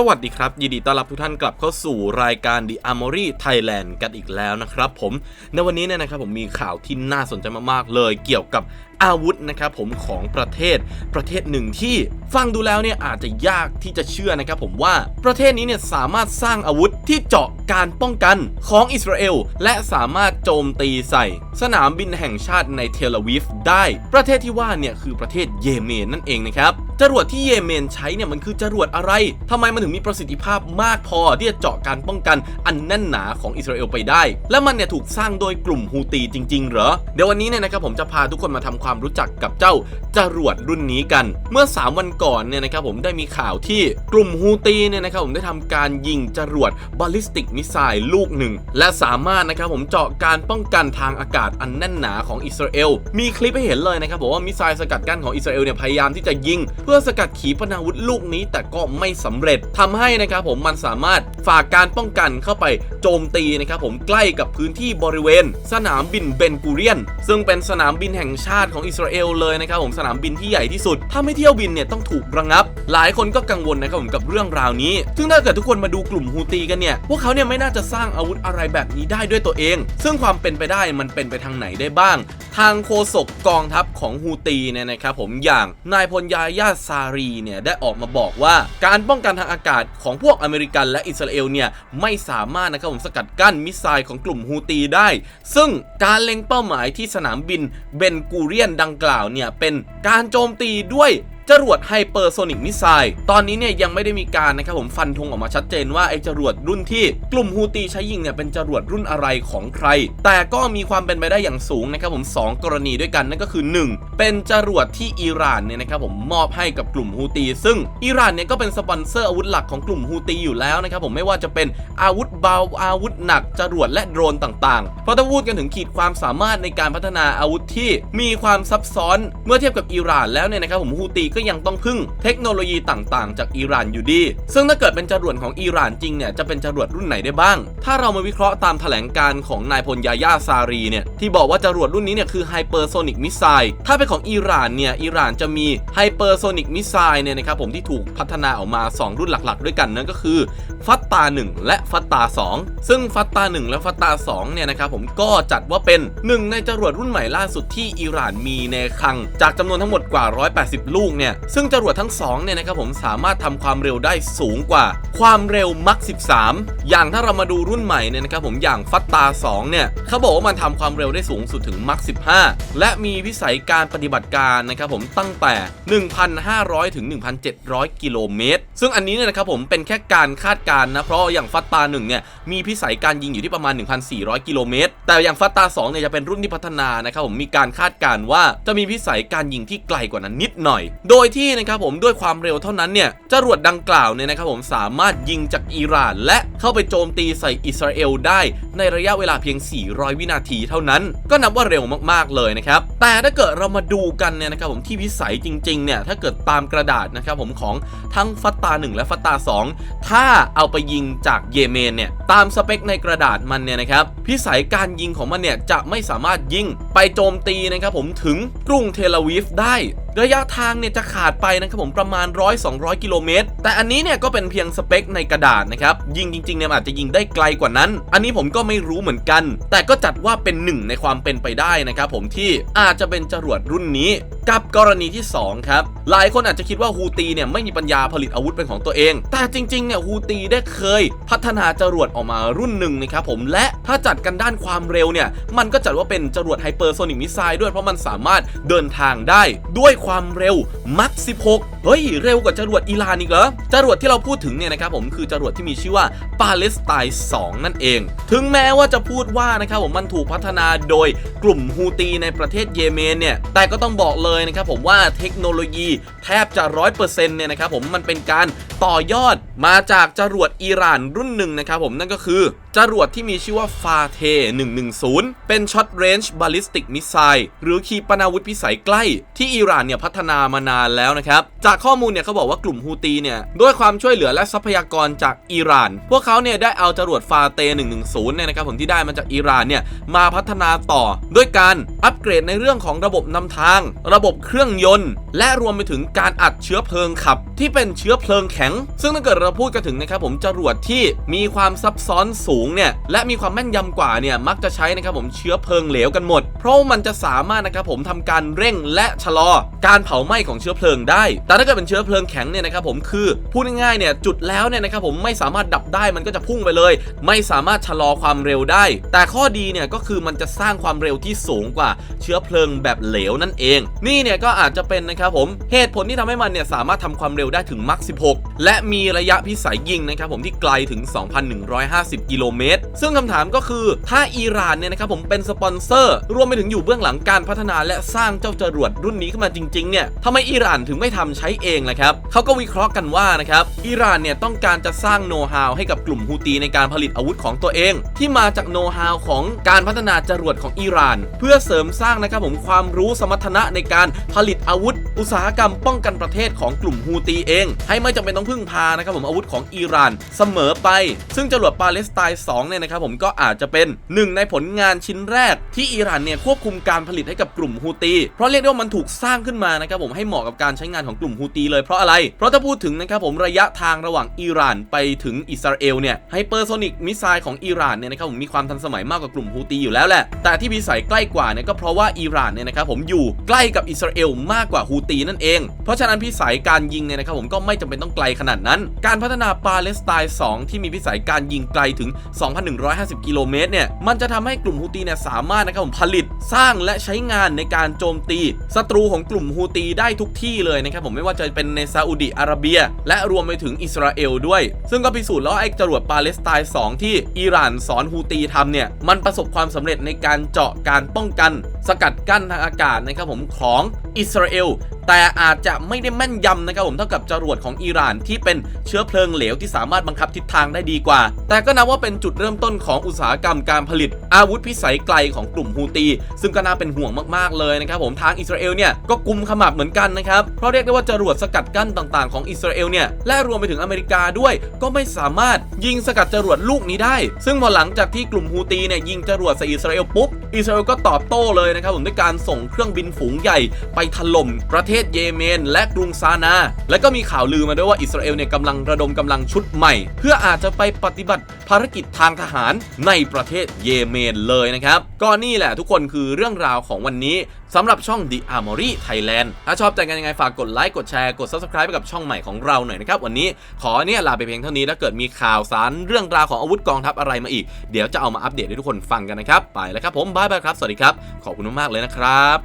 สวัสดีครับยินดีต้อนรับทุกท่านกลับเข้าสู่รายการ The Armory Thailand กันอีกแล้วนะครับผมในวันนี้เนี่ยนะครับผมมีข่าวที่น่าสนใจมากๆเลยเกี่ยวกับอาวุธนะครับผมของประเทศประเทศหนึ่งที่ฟังดูแล้วเนี่ยอาจจะยากที่จะเชื่อนะครับผมว่าประเทศนี้เนี่ยสามารถสร้างอาวุธที่เจาะการป้องกันของอิสราเอลและสามารถโจมตีใส่ สนามบินแห่งชาติในเทลอาวีฟได้ ประเทศที่ว่าเนี่ยคือประเทศเยเมนนั่นเองนะครับ จรวดที่เยเมนใช้เนี่ยมันคือจรวดอะไรทำไมมันถึงมีประสิทธิภาพมากพอที่จะเจาะการป้องกันอันแน่นหนาของอิสราเอลไปได้ และมันเนี่ยถูกสร้างโดยกลุ่มฮูตีจริง ๆ เหรอ เดี๋ยววันนี้เนี่ยนะครับผมจะพาทุกคนมาทำความรู้จักกับเจ้าจรวดรุ่นนี้กัน เมื่อ 3 วันก่อนเนี่ยนะครับผมได้มีข่าวที่กลุ่มฮูตีเนี่ยนะครับผมได้ทำการยิงจรวดบอลลิสติกมิสไซล์ลูกหนึ่ง และสามารถนะครับผมเจาะการป้องกันทางอากาศอันแน่นหนาของอิสราเอล มีคลิปให้เห็นเลยนะครับบอกว่ามิสไซล์สกัดกั้นของอิสราเอลเนี่ยพยายามที่จะยิงพื่อสกัดขีปนาวุธลูกนี้แต่ก็ไม่สำเร็จทำให้นะครับผมมันสามารถฝากการป้องกันเข้าไปโจมตีนะครับผมใกล้กับพื้นที่บริเวณ สนามบินเบนกูเรียน ซึ่งเป็นสนามบินแห่งชาติของอิสราเอลเลยนะครับผมสนามบินที่ใหญ่ที่สุด ถ้าไม่เที่ยวบินเนี่ยต้องถูกระงับ หลายคนก็กังวลนะครับผมกับเรื่องราวนี้ ซึ่งถ้าเกิดทุกคนมาดูกลุ่มฮูตีกันเนี่ยพวกเขาเนี่ยไม่น่าจะสร้างอาวุธอะไรแบบนี้ได้ด้วยตัวเอง ซึ่งความเป็นไปได้มันเป็นไปทางไหนได้บ้าง ทางโฆษกกองทัพของฮูตีเนี่ยนะครับผมอย่างนายพลยายาซารีเนี่ยได้ออกมาบอกว่า การป้องกันทางอากาศของพวกอเมริกันและอิสราเอลเนี่ยไม่สามารถนะครับผมสกัดกั้นมิสไซล์ของกลุ่มฮูตีได้ ซึ่งการเล็งเป้าหมายที่สนามบินเบนกูเรียนดังกล่าวเนี่ยเป็นการโจมตีด้วย จรวดไฮเปอร์โซนิกมิสไซล์ตอนนี้เนี่ยยังไม่ได้มีการนะครับผมฟันธงออกมาชัดเจนว่าไอ้จรวดรุ่นที่กลุ่มฮูตีใช้ยิงเนี่ยเป็นจรวดรุ่นอะไรของใคร แต่ก็มีความเป็นไปได้อย่างสูงนะครับผม 2 กรณีด้วยกันนั่นก็คือ 1 เป็นจรวดที่อิหร่านเนี่ยนะครับผมมอบให้กับกลุ่มฮูตี ซึ่งอิหร่านเนี่ยก็เป็นสปอนเซอร์อาวุธหลักของกลุ่มฮูตีอยู่แล้วนะครับผมไม่ว่าจะเป็นอาวุธเบาอาวุธหนักจรวดและโดรนต่างๆเพราะถ้าพูดกันถึงขีดความสามารถในการพัฒนาอาวุธที่มีความซับซ้อนเมื่อเทียบกับอิหร่านแล้วเนี่ยนะครับผมฮูตีก็็ยังต้องพึ่งเทคโนโลยีต่างๆ จากอิหร่านอยู่ดี ซึ่งถ้าเกิดเป็นจรวดของอิหร่านจริงเนี่ยจะเป็นจรวดรุ่นไหนได้บ้าง ถ้าเรามาวิเคราะห์ตามแถลงการของนายพลยาย่าซารีเนี่ยที่บอกว่าจรวดรุ่นนี้เนี่ยคือไฮเปอร์โซนิกมิสไซล์ถ้าเป็นของอิหร่านเนี่ยอิหร่านจะมีไฮเปอร์โซนิกมิสไซล์เนี่ยนะครับผมที่ถูกพัฒนาออกมา 2 รุ่นหลักๆ ด้วยกันนั่นก็คือฟัตตา 1 และฟัตตา 2 ซึ่งฟัตตา 1 และฟัตตา 2 เนี่ยนะครับผมก็จัดว่าเป็นหนึ่งในจรวดรุ่นใหม่ล่าสุดที่อิหร่านมีในคลัง จากจำนวนทั้งหมดกว่า 180 ลูกเนี่ยซึ่งจรวดทั้ง2เนี่ยนะครับผมสามารถทำความเร็วได้สูงกว่า ความเร็วมัก 13 อย่างถ้าเรามาดูรุ่นใหม่เนี่ยนะครับผมอย่างฟัตตา 2 เนี่ยเขาบอกว่ามันทำความเร็วได้สูงสุดถึงมัก 15 และมีวิสัยการปฏิบัติการนะครับผมตั้งแต่ 1,500 ถึง 1,700 กิโลเมตร ซึ่งอันนี้เนี่ยนะครับผมเป็นแค่การคาดการณ์นะ เพราะอย่างฟัตตา1เนี่ยมีพิสัยการยิงอยู่ที่ประมาณ 1,400 กิโลเมตร แต่อย่างฟัตตา2เนี่ยจะเป็นรุ่นที่พัฒนานะครับผมมีการคาดการณ์ว่าจะมีพิสัยการยิงที่ไกลกว่านั้นนิดหน่อย โดยที่นะครับผมด้วยความเร็วเท่านั้นเนี่ยจรวดดังกล่าวเนี่ยนะครับผมสามารถยิงจากอิหร่านและเข้าไปโจมตีใส่อิสราเอลได้ ในระยะเวลาเพียง 400 วินาทีเท่านั้น ก็นับว่าเร็วมากๆเลยนะครับแต่ถ้าเกิดเรามาดูกันเนี่ยนะครับผมที่วิสัยจริงๆเนี่ยถ้าเกิดตามกระดาษนะครับผมของทั้งฟัตตา 1 และฟัตตา 2 ถ้าเอาไปยิงจากเยเมนเนี่ยตามสเปคในกระดาษมันเนี่ยนะครับพิสัยการยิงของมันเนี่ยจะไม่สามารถยิงไปโจมตีนะครับผมถึงกรุงเทลอาวีฟได้ระยะทางเนี่ยจะขาดไปนะครับผมประมาณ 100-200 กิโลเมตร แต่อันนี้เนี่ยก็เป็นเพียงสเปคในกระดาษนะครับ ยิงจริงๆเนี่ยอาจจะยิงได้ไกลกว่านั้น อันนี้ผมก็ไม่รู้เหมือนกัน แต่ก็จัดว่าเป็นหนึ่งในความเป็นไปได้นะครับผมที่อาจะเป็นจรวดรุ่นนี้ กับกรณีที่ 2 ครับ หลายคนอาจจะคิดว่าฮูตีเนี่ยไม่มีปัญญาผลิตอาวุธเป็นของตัวเอง แต่จริงๆเนี่ยฮูตีได้เคย พัฒนาจรวดออกมารุ่นหนึ่งนะครับผมและถ้าจัดกันด้านความเร็วเนี่ยมันก็จัดว่าเป็นจรวดไฮเปอร์โซนิกมิสไซล์ด้วยเพราะมันสามารถเดินทางได้ด้วยความเร็วมัก 16 เฮ้ย เร็วกว่าจรวดอิหร่านอีกเหรอจรวดที่เราพูดถึงเนี่ยนะครับผมคือจรวดที่มีชื่อว่าปาเลสไตน์2นั่นเอง ถึงแม้ว่าจะพูดว่านะครับผมมันถูกพัฒนาโดยกลุ่มฮูตีในประเทศเยเมนเนี่ยแต่ก็ต้องบอกเลยยนะครับผมว่าเทคโนโลยีแทบจะ100%เนี่ยนะครับผมมันเป็นการต่อยอดมาจากจรวดอิหร่านรุ่นหนึ่งนะครับผมนั่นก็คือจรวดที่มีชื่อว่าฟาเท 110 เป็นช็อตเรนจ์บ l ลิสติกมิสไซล์หรือขีปนาวุธพิสัยใกล้ ที่อิหร่านเนี่ยพัฒนามานานแล้วนะครับ จากข้อมูลเนี่ยเขาบอกว่ากลุ่มฮูตีเนี่ยด้วยความช่วยเหลือและทรัพยากรจากอิหร่าน พวกเขาเนี่ยได้เอาจรวดฟาเต110 เนี่ยนะครับผมที่ได้มาจากอิหร่านเนี่ยมาพัฒนาต่อ ด้วยการอัปเกรดในเรื่องของระบบนำทาง ระบบเครื่องยนต์ และรวมไปถึงการอัดเชื้อเพลิงขับ ที่เป็นเชื้อเพลิงแข็ง ซึ่งถ้าเกิดเราพูดกันถึงนะครับผมจรวดที่มีความซับซ้อนสูงเนี่ยและมีความแม่นยำกว่าเนี่ยมักจะใช้นะครับผมเชื้อเพลิงเหลวกันหมด เพราะมันจะสามารถนะครับผมทำการเร่งและชะลอ การเผาไหม้ของเชื้อเพลิงได้ แต่ถ้าเกิดเป็นเชื้อเพลิงแข็งเนี่ยนะครับผมคือพูดง่ายๆเนี่ยจุดแล้วเนี่ยนะครับผมไม่สามารถดับได้มันก็จะพุ่งไปเลย ไม่สามารถชะลอความเร็วได้ แต่ข้อดีเนี่ยก็คือมันจะสร้างความเร็วที่สูงกว่าเชื้อเพลิงแบบเหลวนั่นเอง นี่เนี่ยก็อาจจะเป็นนะครับผมเหตุผลที่ทำให้มันเนี่ยสามารถทำความเร็วได้ถึงมัก16 และมีระยะพิสัยยิงนะครับผมที่ไกลถึง 2,150 กิโลเมตร ซึ่งคำถามก็คือถ้าอิหร่านเนี่ยนะครับผมเป็นสปอนเซอร์ รวมไปถึงอยู่เบื้องหลังการพัฒนาและสร้างเจ้าจรวดรุ่นนี้ขึ้นมาจริงๆเนี่ยทำไมอิหร่านถึงไม่ทำใช้เองล่ะครับเขาก็วิเคราะห์กันว่านะครับอิหร่านเนี่ยต้องการจะสร้างโน้ตฮาวให้กับกลุ่มฮูตีในการผลิตอาวุธของตัวเอง ที่มาจากโน้ตฮาวของการพัฒนาจรวดของอิหร่าน เพื่อเสริมสร้างนะครับผมความรู้สมรรถนะในการผลิตอาวุธ อุตสาหกรรมป้องกันประเทศของกลุ่มฮูตีเอง ให้ไม่จำเป็นต้องพึ่งพานะครับผมอาวุธของอิหร่านเสมอไป ซึ่งจรวดปาเลสไตน์2เนี่ยนะครับผมก็อาจจะเป็นหนึ่งในผลงานชิ้นแรกที่อิหร่านเนี่ยควบคุมการผลิตให้กับกลุ่มฮูตี เพราะเรียกได้ว่ามันถูกสร้างขึ้นมานะครับผมให้เหมาะกับการใช้งานของกลุ่มฮูตีเลยเพราะอะไร เพราะถ้าพูดถึงนะครับผมระยะทางระหว่างอิหร่านไปถึงอิสราเอลเนี่ยไฮเปอร์โซนิกมิสไซล์ของอิหร่านเนี่ยนะครับผมมีความทันสมัยมากกว่ากลุ่มฮูตีอยู่แล้วแหละแต่ที่พิสัยใกล้กว่าเนี่ยก็เพราะว่าอิหร่านเนี่ยนะครับผมอยู่ใกล้กับอิสราเอลมากกว่าฮูตีนั่นเอง เพราะฉะนั้นพิสัยการยิงเนี่ยนะครับผมก็ไม่จำเป็นต้องไกลขนาดนั้น การพัฒนาปาเลสไตน์2ที่มีพิสัยการยิงไกลถึง2,150 กิโลเมตรเนี่ย มันจะทำให้กลุ่มฮูตีเนี่ยสามารถนะครับผมผลิตสร้างและใช้งานในการโจมตีศัตรูของกลุ่มฮูตีได้ทุกที่เลยนะครับผมไม่ว่าจะเป็นในซาอุดิอาระเบีย และรวมไปถึงอิสราเอลด้วย ซึ่งก็พิสูจน์แล้วไอ้จรวดปาเลสไตน์2ที่อิหร่านสอนฮูตีทำเนี่ยมันประสบความสำเร็จในการเจาะการป้องกันสกัดกั้นทางอากาศนะครับผมของอิสราเอลแต่อาจจะไม่ได้แม่นยำนะครับผมเท่ากับจรวดของอิหร่านที่เป็นเชื้อเพลิงเหลวที่สามารถบังคับทิศทางได้ดีกว่า แต่ก็นับว่าเป็นจุดเริ่มต้นของอุตสาหกรรมการผลิต อาวุธพิสัยไกลของกลุ่มฮูตี ซึ่งก็น่าเป็นห่วงมากๆเลยนะครับผมทางอิสราเอลเนี่ยก็กุมขมับเหมือนกันนะครับเพราะเรียกได้ว่าจรวดสกัดกั้นต่างๆของอิสราเอลเนี่ยและรวมไปถึงอเมริกาด้วย ก็ไม่สามารถยิงสกัดจรวดลูกนี้ได้ ซึ่งพอหลังจากที่กลุ่มฮูตีเนี่ยยิงจรวดใส่อิสราเอลปุ๊บอิสราเอลก็ตอบโต้เลยนะครับผมด้วยการส่งเครื่องบินฝูงใหญ่ไปถล่มประเทศเยเมน และกรุงซานา และก็มีข่าวลือมาด้วยว่าอิสราเอลเนี่ยกำลังระดมกำลังชุดใหม่ เพื่ออาจจะไปปฏิบัติภารกิจทางทหารในประเทศเยเมนเลยนะครับก็นี่แหละทุกคนคือเรื่องราวของวันนี้ สำหรับช่อง The Armory Thailand ถ้าชอบใจกันยังไงฝากกดไลค์กดแชร์กด Subscribe ไปกับช่องใหม่ของเราหน่อยนะครับ วันนี้ขอเนี่ยลาไปเพียงเท่านี้ถ้าเกิดมีข่าวสารเรื่องราวของอาวุธกองทัพอะไรมาอีก เดี๋ยวจะเอามาอัปเดตให้ทุกคนฟังกันนะครับ ไปแล้วครับผมบายบายครับ สวัสดีครับ ขอบคุณมากๆเลยนะครับ